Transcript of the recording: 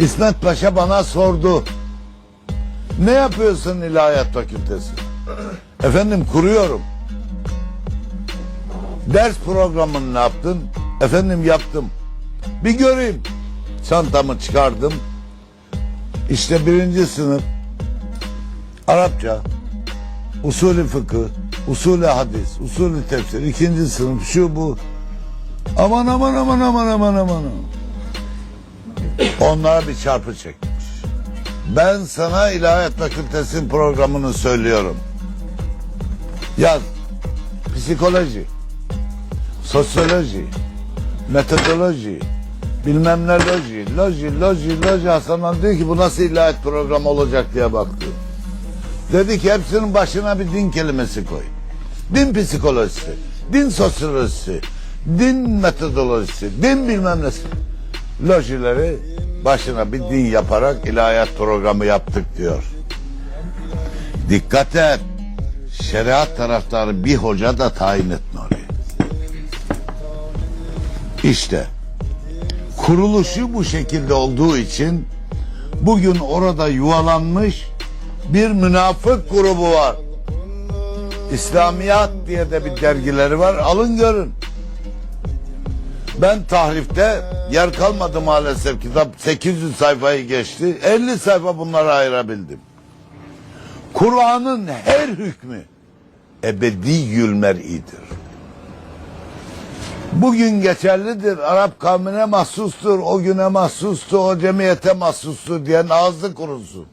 İsmet Paşa bana sordu. Ne yapıyorsun İlahiyat Fakültesi? Efendim kuruyorum. Ders programını ne yaptın? Efendim yaptım. Bir göreyim. Çantamı çıkardım. İşte birinci sınıf Arapça, usulü fıkıh, usulü hadis, usulü tefsir, ikinci sınıf şu bu. Aman aman aman aman aman aman. Onlara bir çarpı çekmiş. Ben sana İlahiyat Fakültesi'nin programını söylüyorum. Yaz. Psikoloji, sosyoloji, metodoloji, bilmem ne loji, loji, loji, loji. Hasan Han diyor ki bu nasıl ilahiyat programı olacak diye baktı. Dedi ki hepsinin başına bir din kelimesi koy. Din psikolojisi, din sosyolojisi, din metodolojisi, din bilmem nesi. Lojileri başına bir din yaparak ilahiyat programı yaptık diyor. Dikkat et. Şeriat taraftarı bir hoca da tayin etme oraya. İşte kuruluşu bu şekilde olduğu için bugün orada yuvalanmış bir münafık grubu var. İslamiyat diye de bir dergileri var. Alın görün. Ben tahrifte yer kalmadı maalesef. Kitap 800 sayfayı geçti. 50 sayfa bunlara ayırabildim. Kur'an'ın her hükmü ebedi yülmer'idir. Bugün geçerlidir. Arap kavmine mahsustur. O güne mahsustur. O cemiyete mahsustur diyen ağzı kurusun.